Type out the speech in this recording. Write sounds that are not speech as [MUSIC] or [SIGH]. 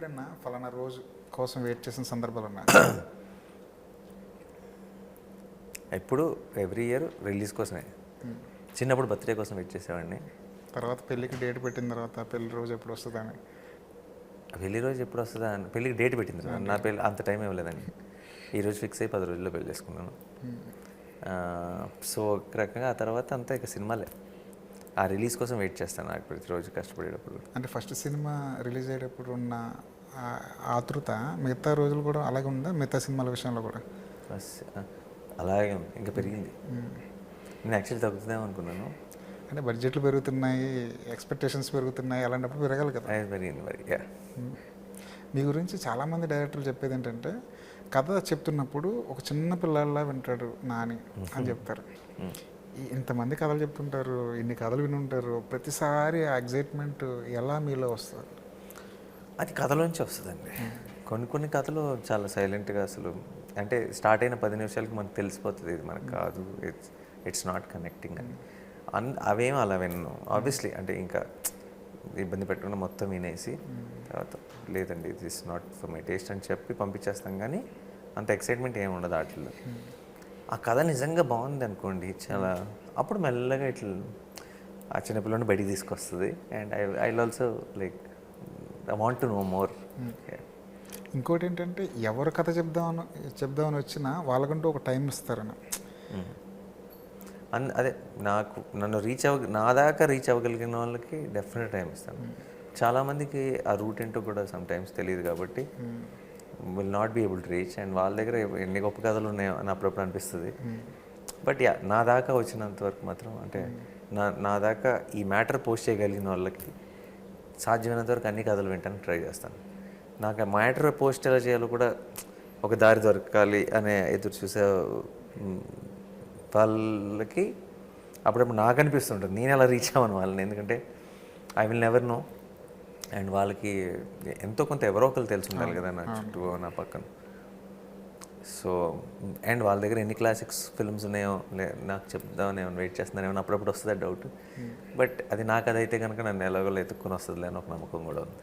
ఎప్పుడన్నా ఫలానా రోజు కోసం వెయిట్ చేసిన సందర్భాలు ఉన్నా [COUGHS] ఎప్పుడు? ఎవ్రీ ఇయర్ రిలీజ్ కోసమే. చిన్నప్పుడు బర్త్డే కోసం వెయిట్ చేసేవాడిని. తర్వాత పెళ్ళికి డేట్ పెట్టిన తర్వాత పెళ్ళి రోజు ఎప్పుడు వస్తుందని? పెళ్ళి రోజు ఎప్పుడు వస్తుందా అని? పెళ్ళికి డేట్ పెట్టింది. నా పెళ్ళి అంత టైం ఇవ్వలేదండి ఈ రోజు ఫిక్స్ అయ్యి పది రోజుల్లో పెళ్ళి చేసుకున్నాను. సో ఒక రకంగా ఆ తర్వాత అంతా ఇక సినిమాలే. ఆ రిలీజ్ కోసం వెయిట్ చేస్తాను నాకు ప్రతిరోజు కష్టపడేటప్పుడు. అంటే ఫస్ట్ సినిమా రిలీజ్ అయ్యేటప్పుడు ఉన్న ఆతృత మిగతా రోజులు కూడా అలాగే ఉందా? మిగతా సినిమాల విషయంలో కూడా? అలాగే ఇంకా పెరిగింది. నేను యాక్చువల్లీ తగ్గుతుందేమో అనుకున్నాను. అంటే బడ్జెట్లు పెరుగుతున్నాయి ఎక్స్పెక్టేషన్స్ పెరుగుతున్నాయి అలాంటప్పుడు పెరగాలి కదా. పెరిగింది మరి మీ గురించి చాలామంది డైరెక్టర్లు చెప్పేది ఏంటంటే కథ చెప్తున్నప్పుడు ఒక చిన్న పిల్లల్లా వింటాడు నాని అని చెప్తారు. ఇంతమంది కథలు చెప్తుంటారు ఇన్ని కథలు విని ఉంటారు ప్రతిసారి ఆ ఎగ్జైట్మెంట్ ఎలా మీలో వస్తుంది? అది కథలోంచి వస్తుందండి. కొన్ని కొన్ని కథలు చాలా సైలెంట్గా అసలు అంటే స్టార్ట్ అయిన పది నిమిషాలకి మనకు తెలిసిపోతుంది ఇది మనకు కాదు ఇట్స్ ఇట్స్ నాట్ కనెక్టింగ్ అని. అన్ అవేం అలా విన్ను. ఆబ్వియస్లీ అంటే ఇంకా ఇబ్బంది పెట్టకుండా మొత్తం వినేసి తర్వాత లేదండి ఇది is not for my taste అని చెప్పి పంపించేస్తాం కానీ అంత ఎక్సైట్మెంట్ ఏమి ఉండదు వాటిల్లో. ఆ కథ నిజంగా బాగుంది అనుకోండి చాలా అప్పుడు మెల్లగా ఇట్లా ఆ చిన్నపిల్లని బయటికి తీసుకొస్తుంది. And I I also like I want to know more ఇంకోటి ఏంటంటే ఎవరు కథ చెప్దామని చెప్దామని వచ్చినా వాళ్ళకంటూ ఒక టైం ఇస్తారని. అన్ అదే నాకు నన్ను రీచ్ అవ్వ నా దాకా రీచ్ అవ్వగలిగిన వాళ్ళకి డెఫినెట్ టైం ఇస్తాను. చాలామందికి ఆ రూట్ ఏంటో కూడా సమ్ టైమ్స్ తెలియదు కాబట్టి will not be able to reach and వాళ్ళ దగ్గర ఎన్ని గొప్ప కథలు ఉన్నాయో అని అప్పుడప్పుడు అనిపిస్తుంది. బట్ యా నా దాకా వచ్చినంత వరకు మాత్రం అంటే నా నా దాకా ఈ మ్యాటర్ పోస్ట్ చేయగలిగిన వాళ్ళకి సాధ్యమైనంత వరకు అన్ని కథలు వింటానికి ట్రై చేస్తాను. నాకు మ్యాటర్ పోస్ట్ ఎలా చేయాలో కూడా ఒక దారి దొరకాలి అనే ఎదురు చూసే వాళ్ళకి అప్పుడప్పుడు నాకు అనిపిస్తుంటుంది. నేను ఎలా రీచ్ అవ్వను వాళ్ళని? ఎందుకంటే I will never know and వాళ్ళకి ఎంతో కొంత ఎవరో ఒకరు తెలిసి ఉండాలి కదా నా చుట్టూ నా పక్కన. సో అండ్ వాళ్ళ దగ్గర ఎన్ని క్లాసిక్స్ ఫిల్మ్స్ ఉన్నాయో లే నాకు చెప్దామని ఏమైనా వెయిట్ చేస్తున్నానేమో అప్పుడప్పుడు వస్తుంది డౌట్. బట్ అది నాకు అదైతే కనుక నన్ను ఎలాగో ఎత్తుక్కొని వస్తుంది అని ఒక నమ్మకం కూడా ఉంది.